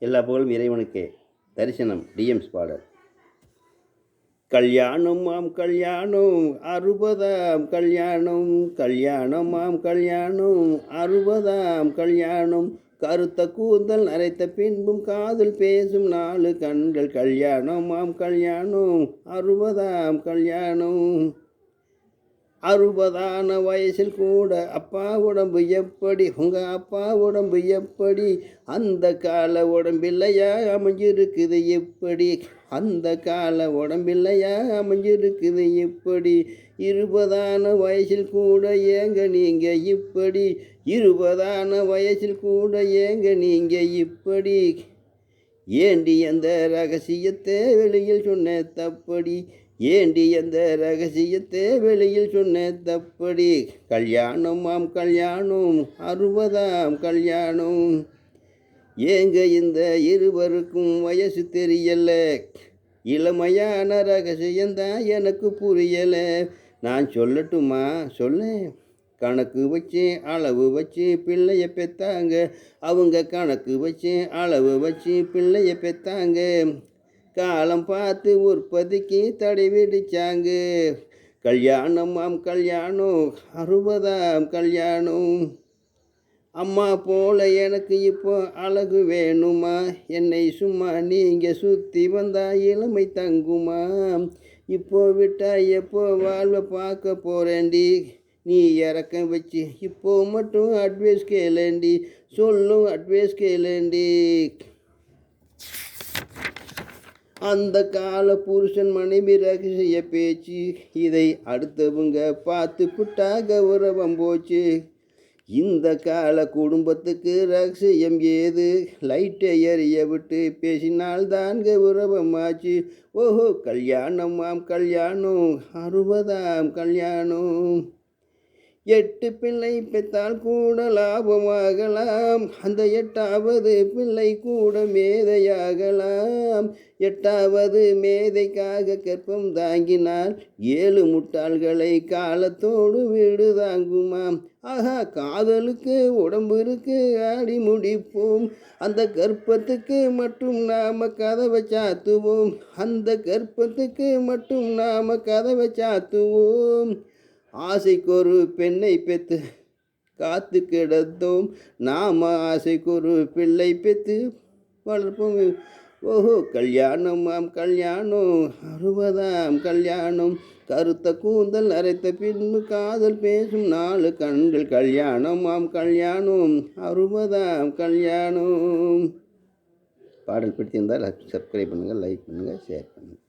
எல்லா புகழும் இறைவனுக்கே. தரிசனம் டிஎம்ஸ் பாடல் கல்யாணம் ஆம் கல்யாணம் அறுபதாம் கல்யாணம் கல்யாணம் ஆம் கல்யாணம் அறுபதாம் கல்யாணம். கருத்த கூந்தல் நரைத்த பின்பும் காதல் பேசும் நாலு கண்கள். கல்யாணம் ஆம் கல்யாணம் அறுபதாம் கல்யாணம். அறுபதான வயசில் கூட அப்பா உடம்பு எப்படி? உங்கள் அப்பா உடம்பு எப்படி? அந்த கால உடம்பில்லையா அமைஞ்சிருக்குது எப்படி? அந்த கால உடம்பில்லையா அமைஞ்சிருக்குது எப்படி? இருபதான வயசில் கூட ஏங்க நீங்கள் இப்படி? இருபதான வயசில் கூட ஏங்க நீங்கள் இப்படி? ஏண்டி அந்த ரகசியத்தை வெளியில் சொன்ன தப்படி ஏண்டி அந்த ரகசியத்தை வெளியில் சொன்ன தப்படி கல்யாணம் ஆம் கல்யாணம். அறுபதாம் கல்யாணம். ஏங்க இந்த இருவருக்கும் வயசு தெரியல? இளமையான ரகசியந்தான் எனக்கு புரியலை. நான் சொல்லட்டுமா? சொல்லேன். கணக்கு வச்சு அளவு வச்சு பிள்ளைய பெத்தாங்க. அவங்க கணக்கு வச்சு அளவு வச்சு பிள்ளைய பெத்தாங்க. காலம் பார்த்து உற்பத்திக்கு தடை விடிச்சாங்க கல்யாணம் ஆம் கல்யாணம். அறுபதாம் கல்யாணம். அம்மா போல எனக்கு இப்போ அழகு வேணுமா? என்னை சும்மா நீங்கள் சுற்றி வந்தா இளமை தங்குமா? இப்போ விட்டா எப்போ வாழ்வை பார்க்க போகிறேண்டி நீ இறக்கம் வச்சு இப்போ மட்டும் அட்வைஸ் கேளேண்டி சொல்லும் அட்வைஸ் கேளேண்டி அந்த கால புருஷன் மனைவி ரகசிய பேச்சு. இதை அடுத்தவங்க பார்த்து புட்டாக கௌரவம் போச்சு. இந்த கால குடும்பத்துக்கு ரகசியம் ஏது? லைட்டை எறிய விட்டு பேசினால் பேசினால்தான் கௌரவமாச்சு ஓஹோ கல்யாணம் ஆம் கல்யாணம். அறுபதாம் கல்யாணம். எட்டு பிள்ளை பெற்றால் கூட லாபமாகலாம். அந்த எட்டாவது பிள்ளை கூட மேதையாகலாம். எட்டாவது மேதைக்காக கற்பம் தாங்கினால் ஏழு முட்டாள்களை காலத்தோடு வீடு தாங்குமாம். ஆஹா காதலுக்கு உடம்பு இருக்கு ஆடி முடிப்போம். அந்த கற்பத்துக்கு மட்டும் நாம கதவை சாத்துவோம். அந்த கற்பத்துக்கு மட்டும் நாம கதவை சாத்துவோம். ஆசைக்கொரு பெண்ணை பெற்று காத்து கிடந்தோம். நாம் ஆசைக்கொரு பிள்ளை பெற்று வளர்ப்போம். ஓஹோ கல்யாணம் ஆம் கல்யாணம். அறுபதாம் கல்யாணம். கருத்த கூந்தல் அரைத்த பின்பு காதல் பேசும் நாலு கண்கள். கல்யாணம் ஆம் கல்யாணம். அறுபதாம் கல்யாணம். பாடல் பிடித்திருந்தால் சப்ஸ்கிரைப் பண்ணுங்கள் லைக் பண்ணுங்கள் ஷேர் பண்ணுங்கள்.